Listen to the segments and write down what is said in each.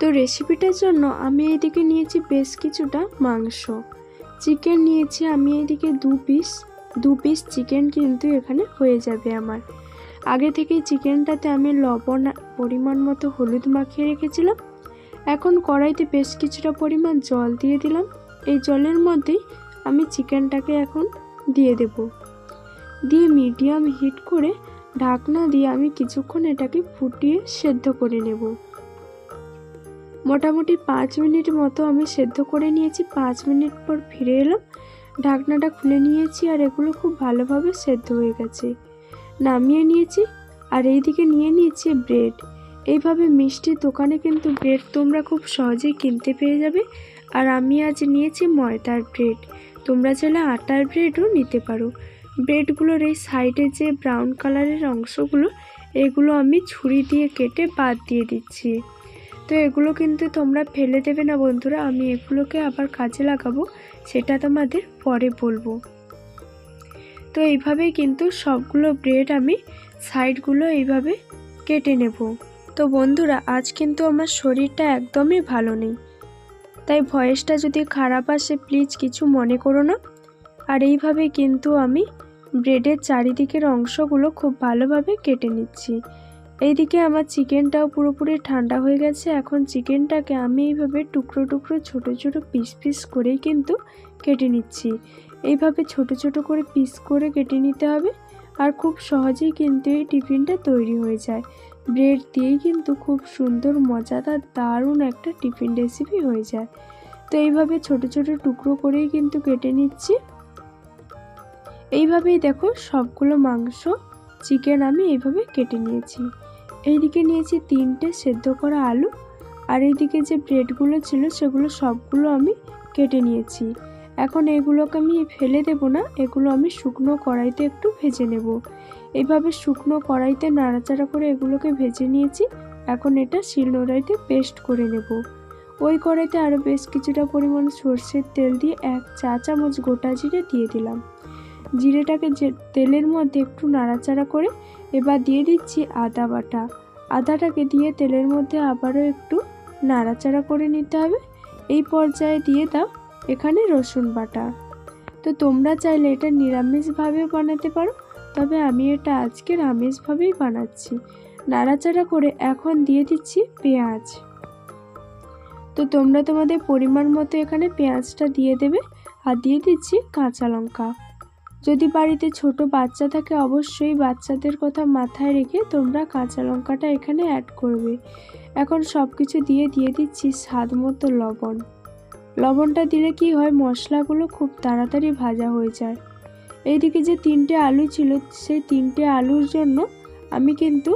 তো রেসিপিটার জন্য আমি এইদিকে নিয়েছি বেশ কিছুটা মাংস। চিকেন নিয়েছি আমি এইদিকে দু পিস দু পিস চিকেন কিন্তু এখানে হয়ে যাবে আমার। আগে থেকেই চিকেনটাতে আমি লবণ পরিমাণ মতো হলুদ মাখিয়ে রেখেছিলাম। এখন কড়াইতে বেশ কিছুটা পরিমাণ জল দিয়ে দিলাম। এই জলের মধ্যেই আমি চিকেনটাকে এখন দিয়ে দেব। দিয়ে মিডিয়াম হিট করে ঢাকনা দিয়ে আমি কিছুক্ষণ এটাকে ফুটিয়ে সেদ্ধ করে নেব। মোটামুটি পাঁচ মিনিট মতো আমি সেদ্ধ করে নিয়েছি। পাঁচ মিনিট পর ফিরে এলাম। ঢাকনাটা খুলে নিয়েছি আর এগুলো খুব ভালোভাবে সেদ্ধ হয়ে গেছে। নামিয়ে নিয়েছি আর এইদিকে নিয়ে নিয়েছি ব্রেড। এইভাবে মিষ্টির দোকানে কিন্তু ব্রেড তোমরা খুব সহজেই কিনতে পেয়ে যাবে। আর আমি আজ নিয়েছি ময়দার ব্রেড। তোমরা চাইলে আটার ব্রেডও নিতে পারো। ব্রেডগুলোর এই সাইডে যে ব্রাউন কালারের অংশগুলো, এগুলো আমি ছুরি দিয়ে কেটে বাদ দিয়ে দিচ্ছি। তো এগুলো কিন্তু তোমরা ফেলে দেবে না বন্ধুরা, আমি এগুলোকে আবার কাজে লাগাবো, সেটা তোমাদের পরে বলব। তো এইভাবেই কিন্তু সবগুলো ব্রেড আমি সাইডগুলো এইভাবে কেটে নেব। তো বন্ধুরা, আজ কিন্তু আমার শরীরটা একদমই ভালো নেই। তাই ভয়েসটা যদি খারাপ আসে, প্লিজ কিছু মনে করো না। আর এইভাবে কিন্তু আমি ব্রেডের চারিদিকের অংশগুলো খুব ভালোভাবে কেটে নিচ্ছি। এইদিকে আমার চিকেনটাও পুরোপুরি ঠান্ডা হয়ে গেছে। এখন চিকেনটাকে আমি এইভাবে টুকরো টুকরো, ছোট ছোট পিস পিস করেই কিন্তু কেটে নিচ্ছি। এইভাবে ছোট ছোট করে পিস করে কেটে নিতে হবে আর খুব সহজেই কিন্তু এই টিফিনটা তৈরি হয়ে যায়। ব্রেড দিয়েই কিন্তু খুব সুন্দর, মজাদার, দারুণ একটা টিফিন রেসিপি হয়ে যায়। তো এইভাবে ছোট ছোট টুকরো করেই কিন্তু কেটে নিচ্ছি। এইভাবেই দেখো সবগুলো মাংস, চিকেন আমি এইভাবে কেটে নিয়েছি। এইদিকে নিয়েছি তিনটে সেদ্ধ করা আলু, আর এইদিকে যে ব্রেডগুলো ছিল সেগুলো সবগুলো আমি কেটে নিয়েছি। এখন এগুলোকে আমি ফেলে দেব না, এগুলো আমি শুকনো কড়াইতে একটু ভেজে নেব। এইভাবে শুকনো কড়াইতে নাড়াচাড়া করে এগুলোকে ভেজে নিয়েছি, এখন এটা শিলনোড়াইতে পেস্ট করে নেব। ওই কড়াইতে আরও বেশ কিছুটা পরিমাণ সর্ষের তেল দিয়ে এক চা চামচ গোটা জিরে দিয়ে দিলাম। জিরেটাকে যে তেলের মধ্যে একটু নাড়াচাড়া করে এবার দিয়ে দিচ্ছি আদা বাটা। আদাটাকে দিয়ে তেলের মধ্যে আবারও একটু নাড়াচাড়া করে নিতে হবে। এই পর্যায়ে দিয়ে দাও এখানে রসুন বাটা। তো তোমরা চাইলে এটা নিরামিষভাবেও বানাতে পারো, তবে আমি এটা আজকে আমিষভাবেই বানাচ্ছি। নাড়াচাড়া করে এখন দিয়ে দিচ্ছি পেঁয়াজ। তো তোমরা তোমাদের পরিমাণ মতো এখানে পেঁয়াজটা দিয়ে দেবে, আর দিয়ে দিচ্ছি কাঁচা লঙ্কা। যদি বাড়িতে ছোট বাচ্চা থাকে, অবশ্যই বাচ্চাদের কথা মাথায় রেখে তোমরা কাঁচা লঙ্কাটা এখানে অ্যাড করবে। এখন সব কিছু দিয়ে দিয়ে দিচ্ছি স্বাদ মতো লবণ। লবণটা দিলে কি হয়, মশলাগুলো খুব তাড়াতাড়ি ভাজা হয়ে যায়। এইদিকে যে তিনটে আলু ছিল, সেই তিনটে আলুর জন্য আমি কিন্তু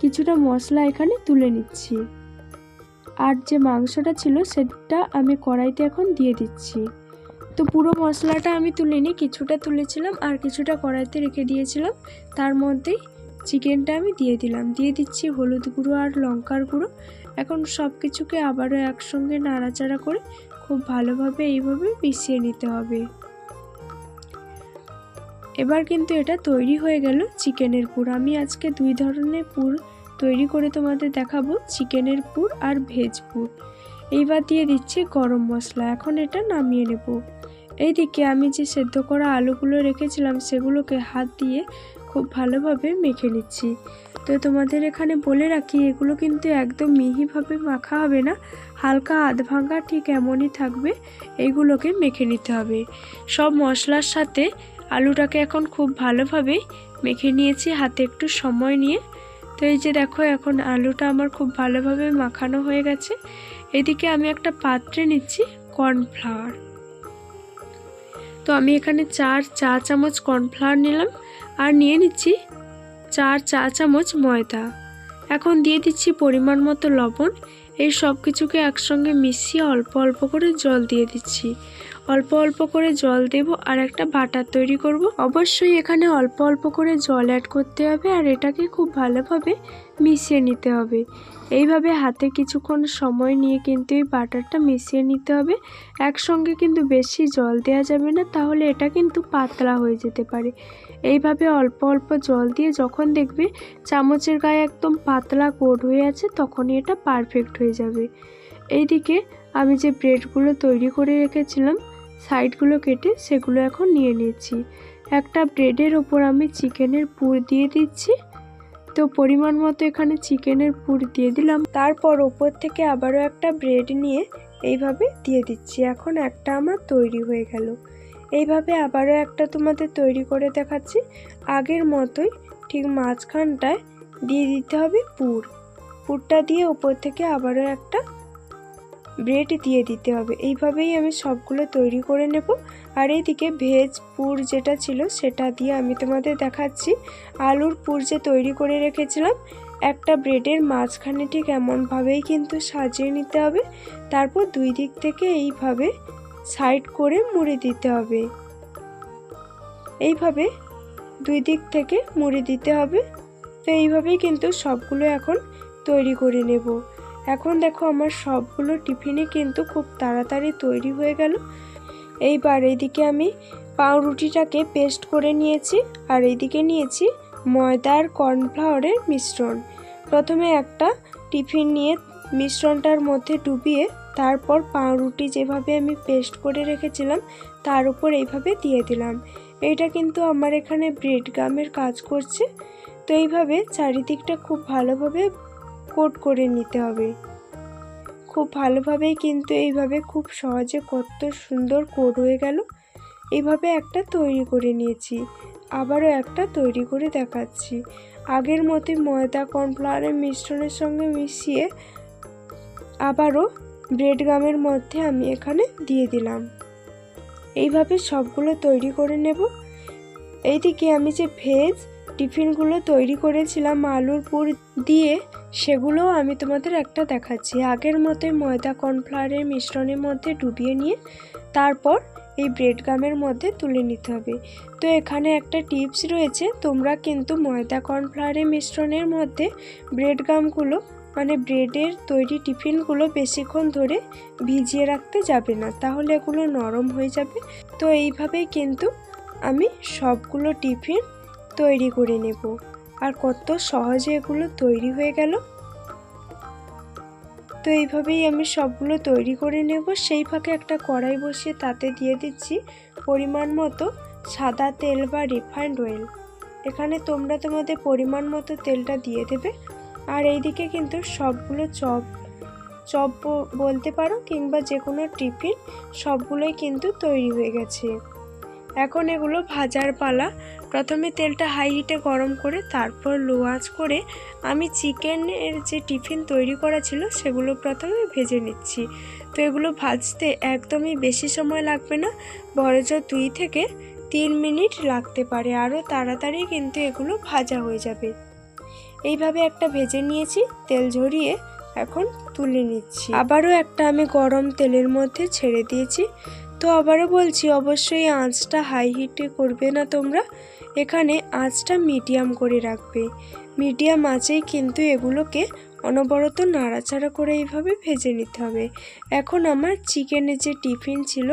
কিছুটা মশলা এখানে তুলে নিচ্ছি। আর যে মাংসটা ছিল, সেটা আমি কড়াইতে এখন দিয়ে দিচ্ছি। তো পুরো মশলাটা আমি তুলিনি, কিছুটা তুলেছিলাম আর কিছুটা কড়াইতে রেখে দিয়েছিলাম। তার মধ্যেই চিকেনটা আমি দিয়ে দিলাম। দিয়ে দিচ্ছি হলুদ গুঁড়ো আর লঙ্কার গুঁড়ো। এখন সব কিছুকে আবারও একসঙ্গে নাড়াচাড়া করে খুব ভালোভাবে এইভাবে মিশিয়ে নিতে হবে। এবার কিন্তু এটা তৈরি হয়ে গেল চিকেনের পুর। আমি আজকে দুই ধরনের পুর তৈরি করে তোমাদের দেখাবো। চিকেনের পুর আর ভেজ পুর। এইবার দিয়ে দিচ্ছি গরম মশলা। এখন এটা নামিয়ে নেব। এইদিকে আমি যে সেদ্ধ করা আলুগুলো রেখেছিলাম, সেগুলোকে হাত দিয়ে খুব ভালোভাবে মেখে নিচ্ছি। তো তোমাদের এখানে বলে রাখি, এগুলো কিন্তু একদম মিহিভাবে মাখা হবে না। হালকা আধ ভাঙা ঠিক এমনই থাকবে, এইগুলোকে মেখে নিতে হবে। সব মশলার সাথে আলুটাকে এখন খুব ভালোভাবে মেখে নিয়েছি, হাতে একটু সময় নিয়ে। তো এই যে দেখো, এখন আলুটা আমার খুব ভালোভাবে মাখানো হয়ে গেছে। এদিকে আমি একটা পাত্রে নিচ্ছি কর্নফ্লাওয়ার। তো আমি এখানে চার চা চামচ কর্নফ্লাওয়ার নিলাম আর নিয়ে নিচ্ছি চার চা চামচ ময়দা। এখন দিয়ে দিচ্ছি পরিমাণ মতো লবণ। এই সব কিছুকে একসঙ্গে মিশিয়ে অল্প অল্প করে জল দিয়ে দিচ্ছি। অল্প অল্প করে জল দেব আর একটা বাটার তৈরি করব। অবশ্যই এখানে অল্প অল্প করে জল অ্যাড করতে হবে আর এটাকে খুব ভালোভাবে মিশিয়ে নিতে হবে। এইভাবে হাতে কিছুক্ষণ সময় নিয়ে কিন্তু এই বাটারটা মিশিয়ে নিতে হবে। একসঙ্গে কিন্তু বেশি জল দেওয়া যাবে না, তাহলে এটা কিন্তু পাতলা হয়ে যেতে পারে। এইভাবে অল্প অল্প জল দিয়ে যখন দেখবে চামচের গায়ে একদম পাতলা কোট হয়ে আছে, তখনই এটা পারফেক্ট হয়ে যাবে। এইদিকে আমি যে ব্রেডগুলো তৈরি করে রেখেছিলাম, সাইডগুলো কেটে সেগুলো এখন নিয়ে নিচ্ছি। একটা ব্রেডের ওপর আমি চিকেনের পুর দিয়ে দিচ্ছি। তো পরিমাণ মতো এখানে চিকেনের পুর দিয়ে দিলাম। তারপর ওপর থেকে আবারও একটা ব্রেড নিয়ে এইভাবে দিয়ে দিচ্ছি। এখন একটা আমার তৈরি হয়ে গেল। এইভাবে আবারও একটা তোমাদের তৈরি করে দেখাচ্ছি। আগের মতোই ঠিক মাঝখানটায় দিয়ে দিতে হবে পুর। পুরটা দিয়ে ওপর থেকে আবারও একটা ব্রেড দিয়ে দিতে হবে। এইভাবেই আমি সবগুলো তৈরি করে নেব। আর এইদিকে ভেজ পুর যেটা ছিল সেটা দিয়ে আমি তোমাদের দেখাচ্ছি। আলুর পুর যে তৈরি করে রেখেছিলাম, একটা ব্রেডের মাঝখানে ঠিক এমনভাবেই কিন্তু সাজিয়ে নিতে হবে। তারপর দুই দিক থেকে এইভাবে সাইড করে মুড়ে দিতে হবে। এইভাবে দুই দিক থেকে মুড়ে দিতে হবে। তো এইভাবেই কিন্তু সবগুলো এখন তৈরি করে নেব। এখন দেখো আমার সবগুলো টিফিনে কিন্তু খুব তাড়াতাড়ি তৈরি হয়ে গেল। এইবার এইদিকে আমি পাউরুটিটাকে পেস্ট করে নিয়েছি আর এইদিকে নিয়েছি ময়দা আর কর্নফ্লাওয়ারের মিশ্রণ। প্রথমে একটা টিফিন নিয়ে মিশ্রণটার মধ্যে ডুবিয়ে তারপর পাউরুটি যেভাবে আমি পেস্ট করে রেখেছিলাম তার উপর এইভাবে দিয়ে দিলাম। এইটা কিন্তু আমার এখানে ব্রেড গামের কাজ করছে। তো এইভাবে চারিদিকটা খুব ভালোভাবে কোট করে নিতে হবে। খুব ভালোভাবেই কিন্তু এইভাবে খুব সহজে কত সুন্দর কোট হয়ে গেল। এইভাবে একটা তৈরি করে নিয়েছি। আবারও একটা তৈরি করে দেখাচ্ছি। আগের মতোই ময়দা কর্নফ্লাওয়ারের মিশ্রণের সঙ্গে মিশিয়ে আবারও ব্রেড গামের মধ্যে আমি এখানে দিয়ে দিলাম। এইভাবে সবগুলো তৈরি করে নেব। এইদিকে আমি যে ভেজ টিফিনগুলো তৈরি করেছিলাম, আলুর পুর দিয়ে সেগুলোও আমি তোমাদের একটা দেখাচ্ছি। আগের মতোই ময়দা কর্নফ্লাওয়ারের মিশ্রণের মধ্যে ডুবিয়ে নিয়ে তারপর এই ব্রেড গামের মধ্যে তুলে নিতে হবে। তো এখানে একটা টিপস রয়েছে, তোমরা কিন্তু ময়দা কর্নফ্লাওয়ারের মিশ্রণের মধ্যে ব্রেড গামগুলো মানে ব্রেডের তৈরি টিফিনগুলো বেশিক্ষণ ধরে ভিজিয়ে রাখতে যাবে না, তাহলে এগুলো নরম হয়ে যাবে। তো এইভাবেই কিন্তু আমি সবগুলো টিফিন তৈরি করে নেব। আর কত সহজে এগুলো তৈরি হয়ে গেল? তো এইভাবেই আমি সবগুলো তৈরি করে নেব। সেই ফাঁকে একটা কড়াই বসিয়ে তাতে দিয়ে দিচ্ছি পরিমাণ মতো সাদা তেল বা রিফাইন্ড অয়েল। এখানে তোমরা তোমাদের পরিমাণ মতো তেলটা দিয়ে দেবে। আর এইদিকে কিন্তু সবগুলো চপ চপ বলতে পারো কিংবা যে কোনো টিফিন সবগুলোই কিন্তু তৈরি হয়ে গেছে। এখন এগুলো ভাজার পালা। প্রথমে তেলটা হাই হিটে গরম করে, তারপর লো আঁচ করে আমি চিকেনের যে টিফিন তৈরি করা ছিল, সেগুলো প্রথমে ভেজে নিচ্ছি। তো এগুলো ভাজতে একদমই বেশি সময় লাগবে না বড়জোর দুই থেকে তিন মিনিট লাগতে পারে। আরও তাড়াতাড়ি কিন্তু এগুলো ভাজা হয়ে যাবে। এইভাবে একটা ভেজে নিয়েছি, তেল ঝরিয়ে এখন তুলে নিচ্ছি। আবারও একটা আমি গরম তেলের মধ্যে ছেড়ে দিয়েছি। তো আবারও বলছি, অবশ্যই আঁচটা হাই হিটে করবে না তোমরা। এখানে আঁচটা মিডিয়াম করে রাখবে। মিডিয়াম আঁচেই কিন্তু এগুলোকে অনবরত নাড়াচাড়া করে এইভাবে ভেজে নিতে হবে। এখন আমার চিকেনের যে টিফিন ছিল,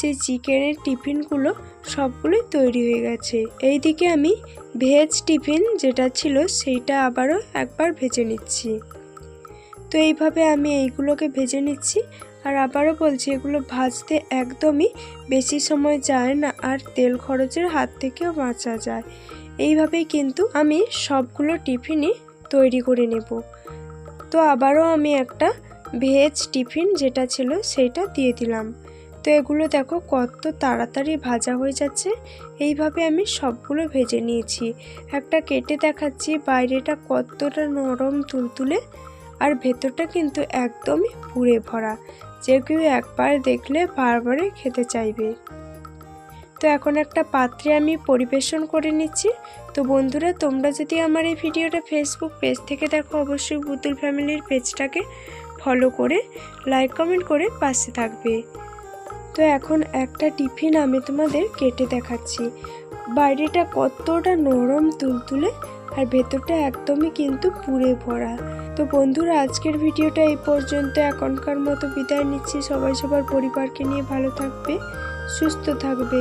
সেই চিকেনের টিফিনগুলো সবগুলোই তৈরি হয়ে গেছে। এইদিকে আমি ভেজ টিফিন যেটা ছিল, সেইটা আবারও একবার ভেজে নিচ্ছি। তো এইভাবে আমি এইগুলোকে ভেজে নিচ্ছি। আর আবারও বলছি, এগুলো ভাজতে একদমই বেশি সময় যায় না আর তেল খরচের হাত থেকেও বাঁচা যায়। এইভাবেই কিন্তু আমি সবগুলো টিফিনই তৈরি করে নেব। তো আবারও আমি একটা ভেজ টিফিন যেটা ছিল সেটা দিয়ে দিলাম। তো এগুলো দেখো কত তাড়াতাড়ি ভাজা হয়ে যাচ্ছে। এইভাবে আমি সবগুলো ভেজে নিয়েছি। একটা কেটে দেখাচ্ছি, বাইরেটা কতটা নরম তুলতুলে আর ভেতরটা কিন্তু একদমই পুড়ে ভরা। যে কেউ একবার দেখলে বারবারই খেতে চাইবে। তো এখন একটা পাত্রে আমি পরিবেশন করে নিচ্ছি। তো বন্ধুরা, তোমরা যদি আমার এই ভিডিওটা ফেসবুক পেজ থেকে দেখো, অবশ্যই বুতুল ফ্যামিলির পেজটাকে ফলো করে লাইক কমেন্ট করে পাশে থাকবে। তো এখন একটা টিফিন আমি তোমাদের কেটে দেখাচ্ছি। বাইরেটা কতটা নরম, তুলতুলে আর ভেতরটা একদমই কিন্তু পুড়ে ভরা। তো বন্ধুরা, আজকের ভিডিওটা এই পর্যন্ত। এখনকার মতো বিদায় নিচ্ছি। সবাই সবার পরিবারকে নিয়ে ভালো থাকবে, সুস্থ থাকবে।